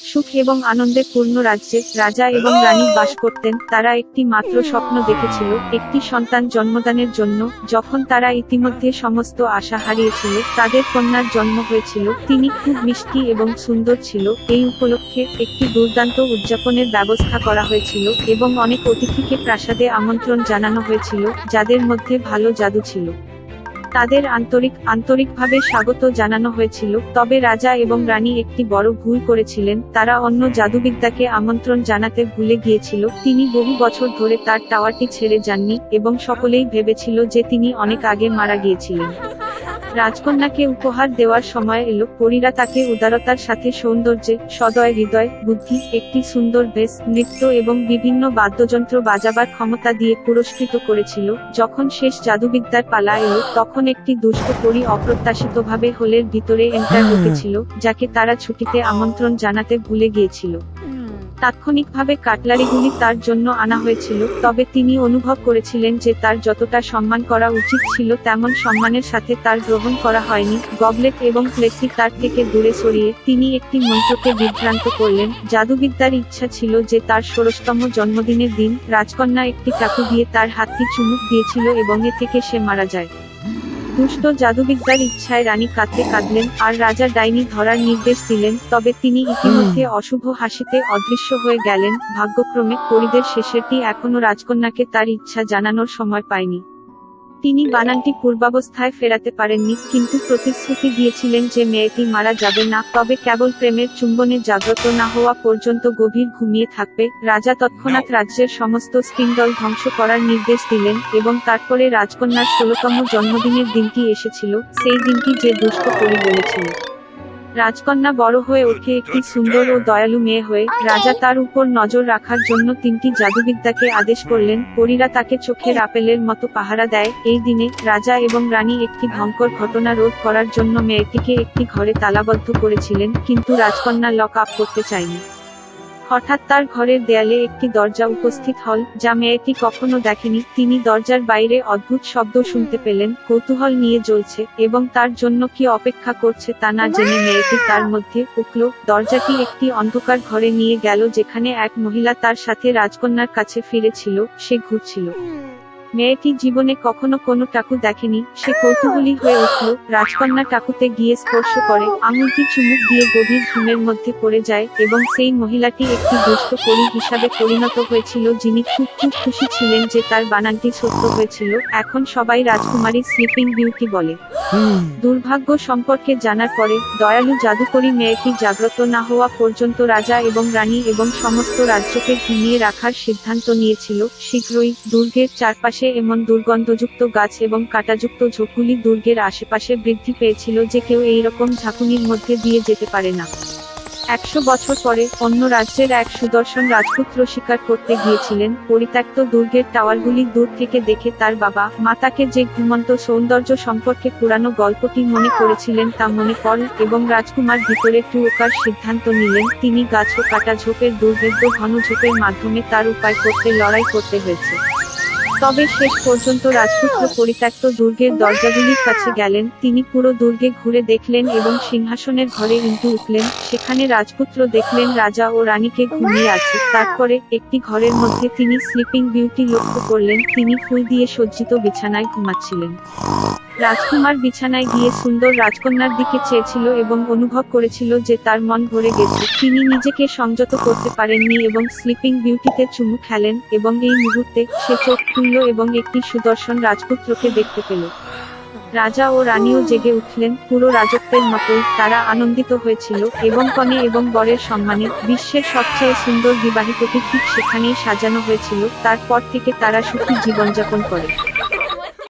সুখ এবং আনন্দে পূর্ণ রাজ্যে রাজা এবং রানী বাস করতেন। তারা একটি মাত্র স্বপ্ন দেখেছিল একটি সন্তান জন্মদানের জন্য। যখন তারা ইতিমধ্যে সমস্ত আশা হারিয়েছিল তাদের কন্যার জন্ম হয়েছিল। তিনি খুব মিষ্টি এবং সুন্দর ছিল। এই উপলক্ষে একটি দুর্দান্ত উদযাপনের ব্যবস্থা করা হয়েছিল এবং অনেক অতিথিকে প্রাসাদে আমন্ত্রণ জানানো হয়েছিল যাদের মধ্যে ভালো জাদু ছিল। তাদের আন্তরিক, আন্তরিকভাবে স্বাগত জানানো হয়েছিল। তবে রাজা এবং রানী একটি বড় ভুল করেছিলেন। তারা অন্য জাদুবিদ্যাকে আমন্ত্রণ জানাতে ভুলে গিয়েছিল। তিনি বহু বছর ধরে তার টাওয়ারটি ছেড়ে যাননি এবং সকলেই ভেবেছিল যে তিনি অনেক আগে মারা গিয়েছিলেন। রাজকন্যাকে উপহার দেওয়ার সময় এলো পরীরা তাকে উদারতার সাথে সৌন্দর্যে সদয় হৃদয় বুদ্ধি একটি সুন্দর বেশ নৃত্য এবং বিভিন্ন বাদ্যযন্ত্র বাজাবার ক্ষমতা দিয়ে পুরস্কৃত করেছিল। যখন শেষ জাদুবিদ্যার পালা এলো তখন একটি দুষ্ট পরী অপ্রত্যাশিতভাবে হোলের ভিতরে এন্টার ঢুকেছিল যাকে তারা ছুটিতে আমন্ত্রণ জানাতে ভুলে গিয়েছিল। তাৎক্ষণিকভাবে কাটলারিগুলি তার জন্য আনা হয়েছিল, তবে তিনি অনুভব করেছিলেন যে তার যতটা সম্মান করা উচিত ছিল তেমন সম্মানের সাথে তার গ্রহণ করা হয়নি। গবলেট এবং প্লেটটি তার থেকে দূরে সরিয়ে তিনি একটি মন্ত্রকে বিভ্রান্ত করলেন। জাদুবিদ্যার ইচ্ছা ছিল যে তার ষোড়শতম জন্মদিনের দিন রাজকন্যা একটি চাকু দিয়ে তার হাতটি চুমুক দিয়েছিল এবং এ থেকে সে মারা যায়। দুষ্ট জাদুবিদ্যার ইচ্ছায় রানী কাঁদতে কাঁদলেন আর রাজা ডাইনি ধরার নির্দেশ দিলেন তবে তিনি ইতিমধ্যে অশুভ হাসিতে অদৃশ্য হয়ে গেলেন ভাগ্যক্রমে পরিদের শেষেরটি এখনও রাজকন্যাকে তার ইচ্ছা জানানোর সময় পায়নি। তিনি বানানটি পূর্বাবস্থায় ফেরাতে পারেননি, কিন্তু প্রতিশ্রুতি দিয়েছিলেন যে মেয়েটি মারা যাবে না, তবে কেবল প্রেমের চুম্বনে জাগ্রত না হওয়া পর্যন্ত গভীর ঘুমিয়ে থাকবে। রাজা তৎক্ষণাৎ রাজ্যের সমস্ত স্পিন্ডল ধ্বংস করার নির্দেশ দিলেন এবং তারপরে রাজকন্যার ষোলতম জন্মদিনের দিনটি এসেছিল, সেই দিনটি যে দুষ্ট করে বলেছিল। রাজকন্যা বড় হয়ে ওঠে একটি সুন্দর ও দয়ালু মেয়ে হয়ে রাজা তার উপর নজর রাখার জন্য তিনটি জাদুবিদ্যাকে আদেশ করলেন। পরীরা তাকে চোখের আপেলের মতো পাহারা দেয়। এই দিনে রাজা এবং রানী একটি ভয়ঙ্কর ঘটনা রোধ করার জন্য মেয়েটিকে একটি ঘরে তালাবদ্ধ করেছিলেন কিন্তু রাজকন্যা লক আপ করতে চায়নি। হঠাৎ তার ঘরের দেয়ালে একটি দরজা উপস্থিত হল, যা মেয়েটি কখনো দেখেনি। তিনি দরজার বাইরে অদ্ভুত শব্দ শুনতে পেলেন, কৌতূহল নিয়ে জ্বলছে, এবং তার জন্য কি অপেক্ষা করছে তা না জেনে মেয়েটি তার মধ্যে উঠল। দরজাটি একটি অন্ধকার ঘরে নিয়ে গেল, যেখানে এক মহিলা তার সাথে রাজকন্যার কাছে ফিরেছিল, সে ঘুরছিল। মেয়েটি জীবনে কখনো কোনো টাকু দেখেনি, সে কৌতূহলী হয়ে উঠল, রাজকন্যা টাকুতে গিয়ে স্পর্শ করে, আঙুলটি চুমুক দিয়ে গভীর ঘুমের মধ্যে পড়ে যায়, এবং সেই মহিলাটি একটি দুষ্ট পরী হিসাবে পরিণত হয়েছিল যিনি খুব খুব খুশি ছিলেন যে তার বানানটি সত্য হয়েছিল, এখন সবাই রাজকুমারী স্লিপিং বিউটি বলে। দুর্ভাগ্য সম্পর্কে জানার পরে, দয়ালু জাদুকরী মেয়েটি জাগ্রত না হওয়া পর্যন্ত রাজা এবং রানী এবং সমস্ত রাজ্যকে ঘুমিয়ে রাখার সিদ্ধান্ত নিয়েছিল। শীঘ্রই দুর্গের চারপাশে এমন দুর্গন্ধযুক্ত গাছ এবং কাটাযুক্ত ঝোপগুলি দুর্গের আশেপাশে বৃদ্ধি পেয়েছিল যে কেউ এইরকম ঝাঁকুনির মধ্যে দিয়ে যেতে পারে না। একশো বছর পরে অন্য রাজ্যের এক সুদর্শন রাজপুত্র শিকার করতে গিয়েছিলেন, পরিত্যক্ত দুর্গের টাওয়ারগুলি দূর থেকে দেখে তার বাবা মাতাকে যে ঘুমন্ত সৌন্দর্য সম্পর্কে পুরানো গল্পটি মনে করেছিলেন তা মনে পড়ল এবং রাজকুমার ভিতরে টুয়োকার সিদ্ধান্ত নিলেন, তিনি গাছ ও কাটা ঝোপের দুর্ভেদ্য ঘন ঝোপের মাধ্যমে তার উপায় করতে, লড়াই করতে হয়েছে। তবে শেষ পর্যন্ত রাজপুত্র পরিত্যক্ত দুর্গের দরজাগুলির কাছে গেলেন তিনি পুরো দুর্গে ঘুরে দেখলেন এবং সিংহাসনের ঘরে ইন্টু উঠলেন সেখানে রাজপুত্র দেখলেন রাজা ও রানীকে ঘুমিয়ে আছে তারপরে একটি ঘরের মধ্যে তিনি স্লিপিং বিউটি লক্ষ্য করলেন তিনি ফুল দিয়ে সজ্জিত বিছানায় ঘুমাচ্ছিলেন। রাজকুমার বিছানায় গিয়ে সুন্দর রাজকন্যার দিকে চেয়েছিল এবং অনুভব করেছিল যে তার মন ভরে গেছে। তিনি নিজেকে সংযত করতে পারেননি এবং স্লিপিং বিউটিতে চুমু খেলেন এবং এই মুহূর্তে সে চোখ খুলল এবং একটি সুদর্শন রাজপুত্রকে দেখতে পেল। রাজা ও রানীও জেগে উঠলেন। পুরো রাজত্বের মতোই তারা আনন্দিত হয়েছিল এবং কনে এবং বরের সম্মানে বিশ্বের সবচেয়ে সুন্দর বিবাহিতকে ঠিক সেখানেই সাজানো হয়েছিল। তারপর থেকে তারা সুখী জীবনযাপন করে।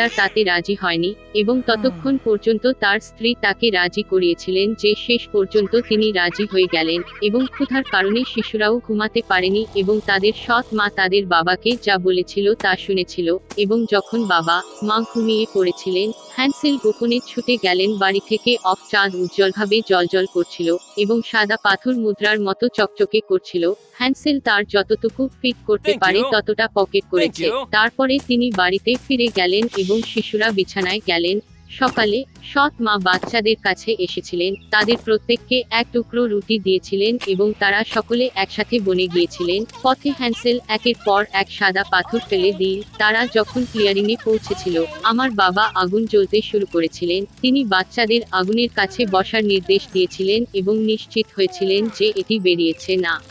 গ্রেটার তাতে রাজি হয়নি এবং ততক্ষণ পর্যন্ত তার স্ত্রী তাকে রাজি করিয়েছিলেন যে শেষ পর্যন্ত তিনি রাজি হয়ে গেলেন এবং ক্ষুধার কারণে শিশুরাও ঘুমাতে পারেনি এবং তাদের সৎ মা তাদের বাবাকে যা বলেছিল তা শুনেছিল এবং যখন বাবা মা ঘুমিয়ে পড়েছিলেন হ্যান্সেল গোপনে ছুটে গেলেন বাড়ি থেকে অফ চাঁদ উজ্জ্বলভাবে জলজল করছিল এবং সাদা পাথর মুদ্রার মতো চকচকে করছিল। হ্যান্সেল তার যতটুকু ফিট করতে পারে ততটা পকেট করেছে। তারপরে তিনি বাড়িতে ফিরে গেলেন এবং শিশুরা বিছানায় গেলেন সকালে সৎ মা বাচ্চাদের কাছে এসেছিলেন, তাদের প্রত্যেককে এক টুকরো রুটি দিয়েছিলেন এবং তারা সকলে একসাথে বনে গিয়েছিলেন। পথে হ্যান্সেল একের পর এক সাদা পাথর ফেলে দিন তারা যখন ক্লিয়ারিংয়ে পৌঁছেছিল, আমার বাবা আগুন জ্বলতে শুরু করেছিলেন। তিনি বাচ্চাদের আগুনের কাছে বসার নির্দেশ দিয়েছিলেন এবং নিশ্চিত হয়েছিলেন যে এটি বেরিয়েছে না।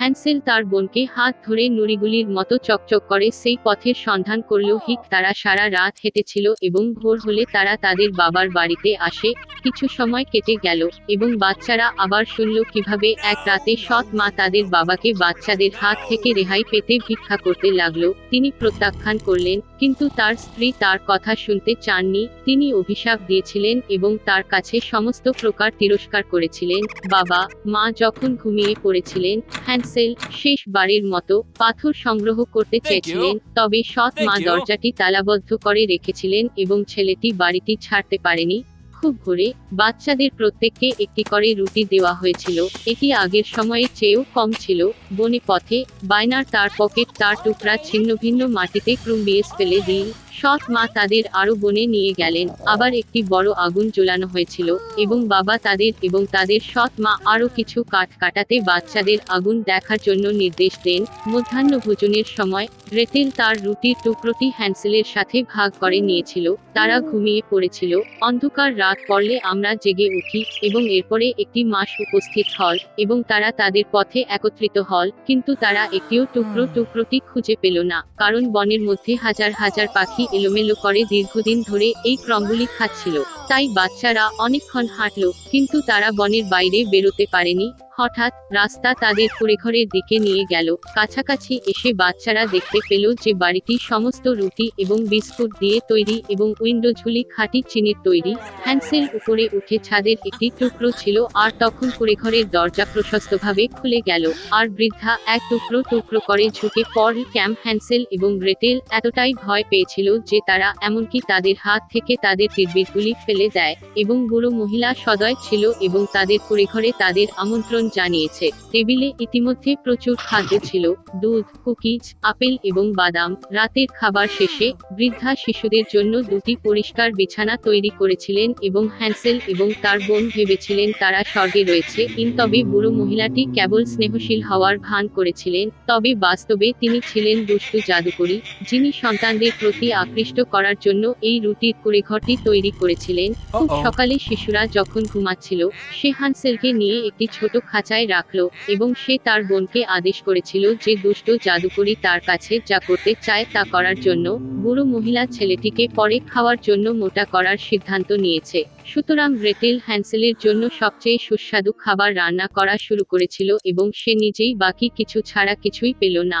হ্যান্সেল তার বোনকে হাত ধরে নুড়িগুলির মতো চকচক করে সেই পথের সন্ধান করল হিক তারা সারা রাত হেঁটেছিল এবং ভোর হলে তারা তাদের বাবার বাড়িতে আসে, কিছু সময় কেটে গেল এবং বাচ্চারা আবার শুনল কীভাবে এক রাতে সৎ মা তাদের বাবাকে বাচ্চাদের হাত থেকে রেহাই পেতে ভিক্ষা করতে লাগল। তিনি প্রত্যাখ্যান করলেন কিন্তু তার স্ত্রী তার কথা শুনতে চাননি তিনি অভিশাপ দিয়েছিলেন এবং তার কাছে সমস্ত প্রকার তিরস্কার করেছিলেন বাবা মা যখন ঘুমিয়ে পড়েছিলেন হ্যান্সেল শেষবারের মতো পাথর সংগ্রহ করতে চেয়েছিলেন তবে সৎ মা দরজাটি তালাবদ্ধ করে রেখেছিলেন এবং ছেলেটি বাড়িটি ছাড়তে পারেনি খুব ভোরে বাচ্চাদের প্রত্যেককে একটি করে রুটি দেওয়া হয়েছিল। এটি আগের সময়ের চেয়েও কম ছিল। বনে পথে, বাইনার তার পকেট তার টুকরা ছিন্ন ভিন্ন মাটিতে ক্রুম্বিয়েস ফেলে দিন সৎ মা তাদের আরও বনে নিয়ে গেলেন। আবার একটি বড় আগুন জ্বলানো হয়েছিল এবং বাবা তাদের এবং তাদের সৎ মা আরও কিছু কাঠ কাটাতে বাচ্চাদের আগুন দেখার জন্য নির্দেশ দেন। মধ্যাহ্ন ভোজনের সময় গ্রেটেল তার রুটির টুকরোটি হ্যান্সেলের সাথে ভাগ করে নিয়েছিল। তারা ঘুমিয়ে পড়েছিল। অন্ধকার রাত পড়লে আমরা জেগে উঠি এবং এরপরে একটি মাস উপস্থিত হল এবং তারা তাদের পথে একত্রিত হল, কিন্তু তারা একটিও টুকরো টুকরোটি খুঁজে পেল না, কারণ বনের মধ্যে হাজার হাজার পাখি এলোমেলো করে দীর্ঘদিন ধরে এই ক্রমগুলি খাচ্ছিল। তাই বাচ্চারা অনেকক্ষণ হাঁটল, কিন্তু তারা বনের বাইরে বেরোতে পারেনি। হঠাৎ রাস্তা তাদের কুড়েঘরের দিকে নিয়ে গেল। কাছাকাছি এসে বাচ্চারা দেখতে পেল যে বাড়িটি সমস্ত রুটি এবং বিস্কুট দিয়ে তৈরি এবং উইন্ডো ঝুলি খাঁটি চিনির তৈরি। হ্যান্সেল উপরে উঠে ছাদের একটি টুকরো ছিল আর তখন কুড়েঘরের দরজা প্রশস্তভাবে খুলে গেল। আর বৃদ্ধা এক টুকরো টুকরো করে ঝুঁকে পর ক্যাম্প হ্যান্সেল এবং গ্রেটেল এতটাই ভয় পেয়েছিল যে তারা এমনকি তাদের হাত থেকে তাদের তীরবিদগুলি ফেলে দেয় এবং বুড়ো মহিলা সদয় ছিল এবং তাদের কুড়েঘরে তাদের আমন্ত্রণ জানিয়েছে। টেবিলে ইতিমধ্যে প্রচুর খাদ্য ছিল দুধ কুকিজ আপেল এবং বাদাম। রাতের খাবার শেষে বৃদ্ধা শিশুদের জন্য দুটি পরিষ্কার বিছানা তৈরি করেছিলেন এবং হ্যান্সেল এবং তার বোন ভেবেছিলেন তারা স্বর্গে রয়েছে। ইন তবে বুড়ো মহিলাটি কেবল স্নেহশীল হওয়ার ভান করেছিলেন তবে বাস্তবে তিনি ছিলেন দুষ্টু জাদুকরী যিনি সন্তানদের প্রতি আকৃষ্ট করার জন্য এই রুটির কুড়েঘরটি তৈরি করেছিলেন। খুব সকালে শিশুরা যখন ঘুমাচ্ছিল সে হানসেলকে নিয়ে একটি ছোট খাঁচায় রাখল এবং সে তার বোনকে আদেশ করেছিল যে দুষ্ট জাদুকরি তার কাছে যা করতে চায় তা করার জন্য, বুড়ো মহিলা ছেলেটিকে পরে খাওয়ার জন্য মোটা করার সিদ্ধান্ত নিয়েছে। সুতরাং গ্রেটেল হ্যান্সেলের জন্য সবচেয়ে সুস্বাদু খাবার রান্না করা শুরু করেছিল এবং সে নিজেই বাকি কিছু ছাড়া কিছুই পেল না।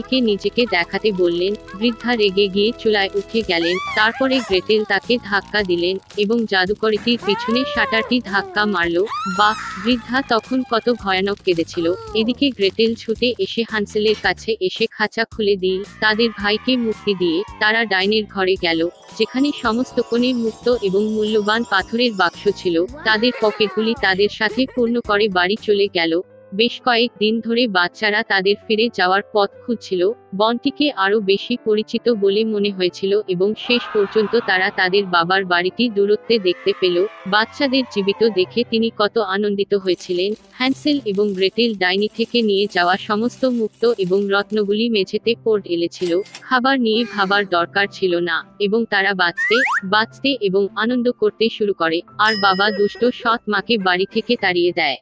ডাইনিকে নিজেকে দেখাতে বললেন, বৃদ্ধা রেগে গিয়ে চুলায় উঠে গেলেন, তারপরে গ্রেটেল তাকে ধাক্কা দিলেন এবং জাদুকরিটির পিছনে শাটারটি ধাক্কা মারল, বাহ, বৃদ্ধা তখন কত ভয়ানক কেঁদেছিল। এদিকে গ্রেটেল ছুটে এসে হানসেলের কাছে এসে খাঁচা খুলে দিই তাদের ভাইকে মুক্তি দিয়ে তারা ডাইনের ঘরে গেল, যেখানে সমস্ত কোণে মুক্ত এবং মূল্যবান পাথরের বাক্স ছিল, তাদের পকেটগুলি তাদের সাথে পূর্ণ করে বাড়ি চলে গেল বেশ কয়েক দিন ধরে বাচ্চারা তাদের ফিরে যাওয়ার পথ খুঁজছিল, বনটিকে আরও বেশি পরিচিত বলে মনে হয়েছিল এবং শেষ পর্যন্ত তারা তাদের বাবার বাড়িটি দূরত্বে দেখতে পেল। বাচ্চাদের জীবিত দেখে তিনি কত আনন্দিত হয়েছিলেন। হ্যান্সেল এবং গ্রেটেল ডাইনি থেকে নিয়ে যাওয়া সমস্ত মুক্ত এবং রত্নগুলি মেঝেতে পড় এলেছিল। খাবার নিয়ে ভাবার দরকার ছিল না এবং তারা বাঁচতে বাঁচতে এবং আনন্দ করতে শুরু করে। আর বাবা দুষ্ট সৎ মাকে বাড়ি থেকে তাড়িয়ে দেয়।